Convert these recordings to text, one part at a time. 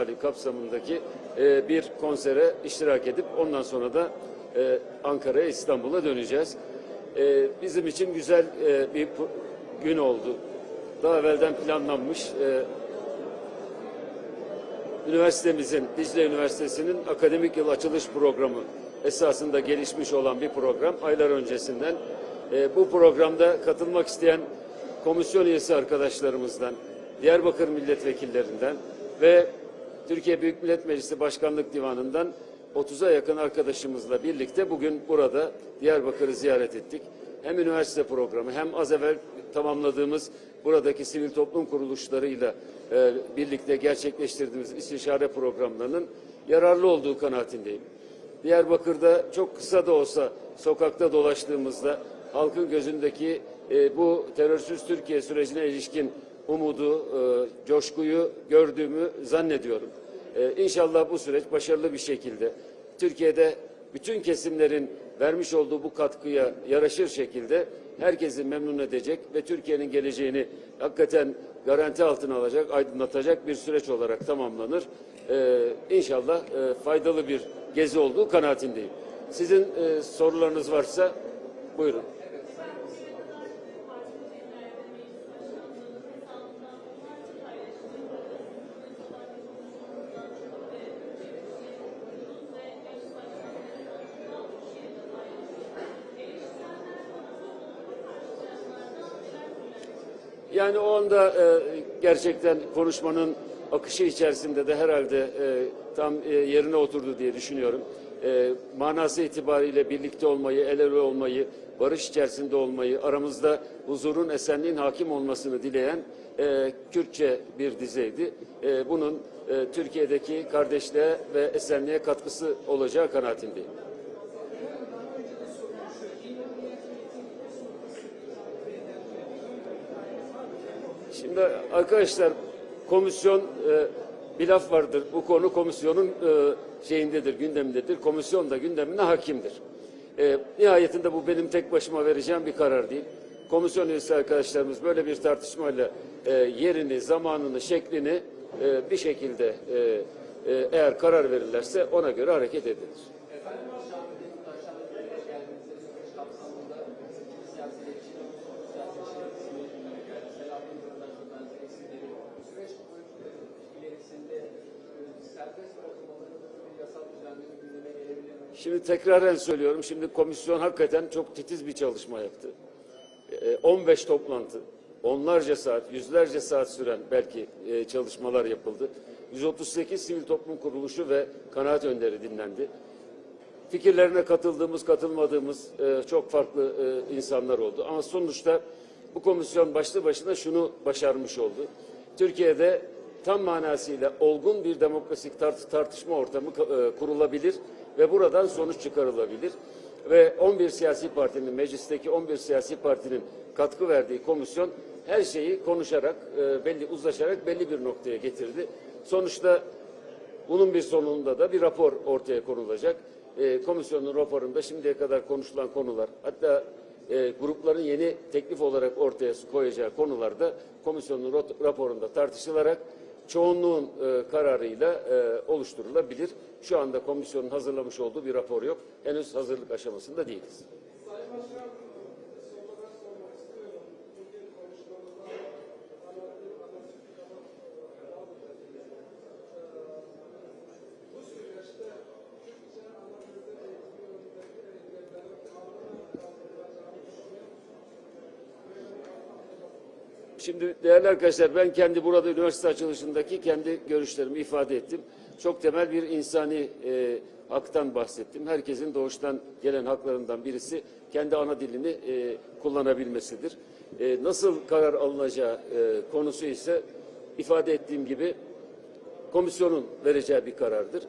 Festivali kapsamındaki e, bir konsere iştirak edip ondan sonra da e, Ankara'ya İstanbul'a döneceğiz. E, bizim için güzel e, bir gün oldu. Daha evvelden planlanmış e, üniversitemizin, Dicle Üniversitesi'nin akademik yıl açılış programı esasında gelişmiş olan bir program. Aylar öncesinden e, bu programda katılmak isteyen komisyon üyesi arkadaşlarımızdan, Diyarbakır milletvekillerinden ve Türkiye Büyük Millet Meclisi Başkanlık Divanı'ndan 30'a yakın arkadaşımızla birlikte bugün burada Diyarbakır'ı ziyaret ettik. Hem üniversite programı hem az evvel tamamladığımız buradaki sivil toplum kuruluşlarıyla e, birlikte gerçekleştirdiğimiz istişare programlarının yararlı olduğu kanaatindeyim. Diyarbakır'da çok kısa da olsa sokakta dolaştığımızda halkın gözündeki e, bu terörsüz Türkiye sürecine ilişkin umudu, e, coşkuyu gördüğümü zannediyorum. E, inşallah bu süreç başarılı bir şekilde Türkiye'de bütün kesimlerin vermiş olduğu bu katkıya yaraşır şekilde herkesi memnun edecek ve Türkiye'nin geleceğini hakikaten garanti altına alacak, aydınlatacak bir süreç olarak tamamlanır. Ee, inşallah e, faydalı bir gezi olduğu kanaatindeyim. Sizin e, sorularınız varsa buyurun. Yani o anda e, gerçekten konuşmanın akışı içerisinde de herhalde e, tam e, yerine oturdu diye düşünüyorum. E, manası itibariyle birlikte olmayı, el ele olmayı, barış içerisinde olmayı, aramızda huzurun, esenliğin hakim olmasını dileyen e, Kürtçe bir dizeydi. E, bunun e, Türkiye'deki kardeşliğe ve esenliğe katkısı olacağı kanaatindeyim. Şimdi arkadaşlar komisyon e, bir laf vardır. Bu konu komisyonun e, şeyindedir, gündemindedir. Komisyon da gündemine hakimdir. E, nihayetinde bu benim tek başıma vereceğim bir karar değil. Komisyon üyesi arkadaşlarımız böyle bir tartışmayla e, yerini, zamanını, şeklini e, bir şekilde e, e, eğer karar verirlerse ona göre hareket edilir. Şimdi tekraren söylüyorum. Şimdi komisyon hakikaten çok titiz bir çalışma yaptı. Ee, 15 toplantı, onlarca saat, yüzlerce saat süren belki e, çalışmalar yapıldı. 138 sivil toplum kuruluşu ve kanaat önderi dinlendi. Fikirlerine katıldığımız, katılmadığımız e, çok farklı e, insanlar oldu. Ama sonuçta bu komisyon başlı başına şunu başarmış oldu. Türkiye'de tam manasıyla olgun bir demokrasik tart- tartışma ortamı kurulabilir ve buradan sonuç çıkarılabilir. Ve 11 siyasi partinin, meclisteki 11 siyasi partinin katkı verdiği komisyon her şeyi konuşarak, e, belli uzlaşarak belli bir noktaya getirdi. Sonuçta bunun bir sonunda da bir rapor ortaya konulacak. E, komisyonun raporunda şimdiye kadar konuşulan konular, hatta e, grupların yeni teklif olarak ortaya koyacağı konular da komisyonun raporunda tartışılarak çoğunluğun e, kararıyla e, oluşturulabilir. Şu anda komisyonun hazırlamış olduğu bir rapor yok. Henüz hazırlık aşamasında değiliz. Şimdi değerli arkadaşlar ben kendi burada üniversite açılışındaki kendi görüşlerimi ifade ettim. Çok temel bir insani e, haktan bahsettim. Herkesin doğuştan gelen haklarından birisi kendi ana dilini e, kullanabilmesidir. E, nasıl karar alınacağı e, konusu ise ifade ettiğim gibi komisyonun vereceği bir karardır.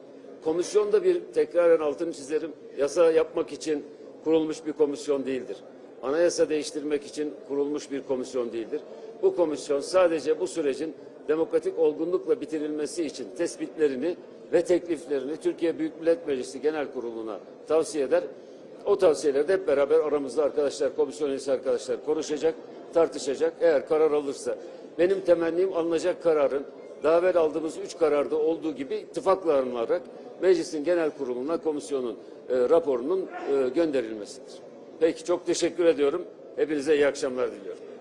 Komisyon da bir tekraren altını çizerim yasa yapmak için kurulmuş bir komisyon değildir. Anayasa değiştirmek için kurulmuş bir komisyon değildir. Bu komisyon sadece bu sürecin demokratik olgunlukla bitirilmesi için tespitlerini ve tekliflerini Türkiye Büyük Millet Meclisi Genel Kurulu'na tavsiye eder. O tavsiyeleri de hep beraber aramızda arkadaşlar, komisyon üyesi arkadaşlar konuşacak, tartışacak. Eğer karar alırsa benim temennim alınacak kararın daha evvel aldığımız üç kararda olduğu gibi ittifakla alınarak meclisin genel kuruluna komisyonun e, raporunun e, gönderilmesidir. Peki çok teşekkür ediyorum. Hepinize iyi akşamlar diliyorum.